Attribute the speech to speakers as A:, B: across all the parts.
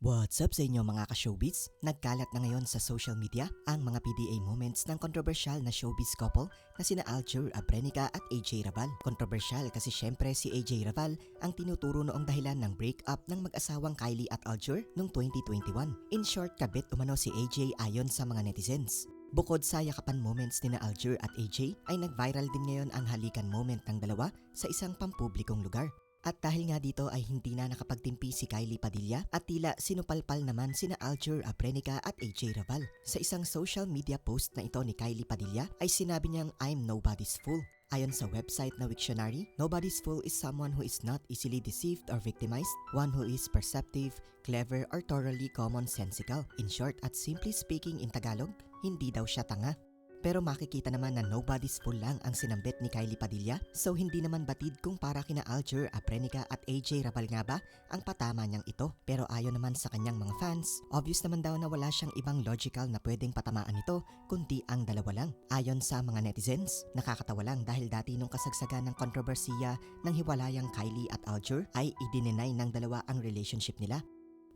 A: What's up sa inyo mga ka-showbiz? Nagkalat na ngayon sa social media ang mga PDA moments ng controversial na showbiz couple na sina Aljur Abrenica at AJ Rabal. Controversial kasi syempre si AJ Rabal ang tinuturo noong dahilan ng breakup ng mag-asawang Kylie at Aljur noong 2021. In short, kabit umano si AJ ayon sa mga netizens. Bukod sa yakapan moments ni na Aljur at AJ, ay nag-viral din ngayon ang halikan moment ng dalawa sa isang pampublikong lugar. At dahil nga dito ay hindi na nakapagtimpi si Kylie Padilla at tila sinupalpal naman sina Aljur Abrenica at AJ Raval. Sa isang social media post na ito ni Kylie Padilla ay sinabi niyang I'm nobody's fool. Ayon sa website na Wiktionary, nobody's fool is someone who is not easily deceived or victimized, one who is perceptive, clever, or thoroughly commonsensical. In short at simply speaking in Tagalog, hindi daw siya tanga. Pero makikita naman na nobody's fool lang ang sinambit ni Kylie Padilla so hindi naman batid kung para kina Alger, Aprenica at AJ Rabal nga ba ang patama niyang ito. Pero ayon naman sa kanyang mga fans, obvious naman daw na wala siyang ibang logical na pwedeng patamaan nito kundi ang dalawa lang. Ayon sa mga netizens, nakakatawa lang dahil dati nung kasagsagan ng kontrobersiya ng hiwalayang Kylie at Alger ay idininay ng dalawa ang relationship nila.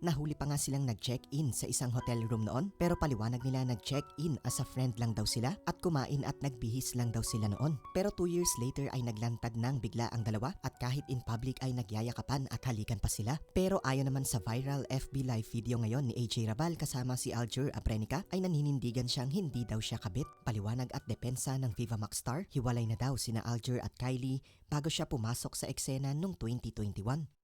A: Nahuli pa nga silang nag-check-in sa isang hotel room noon pero paliwanag nila nag-check-in as a friend lang daw sila at kumain at nagbihis lang daw sila noon. Pero 2 years later ay naglantad nang bigla ang dalawa at kahit in public ay nagyayakapan at halikan pa sila. Pero ayon naman sa viral FB live video ngayon ni AJ Rabal kasama si Aljur Aprenica ay naninindigan siyang hindi daw siya kabit. Paliwanag at depensa ng Viva Max Star, hiwalay na daw sina Aljur at Kylie bago siya pumasok sa eksena noong 2021.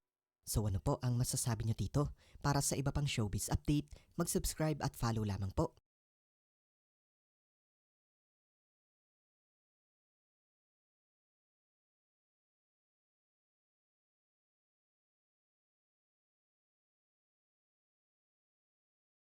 A: So ano po ang masasabi nyo dito? Para sa iba pang showbiz update, mag-subscribe at follow lamang po.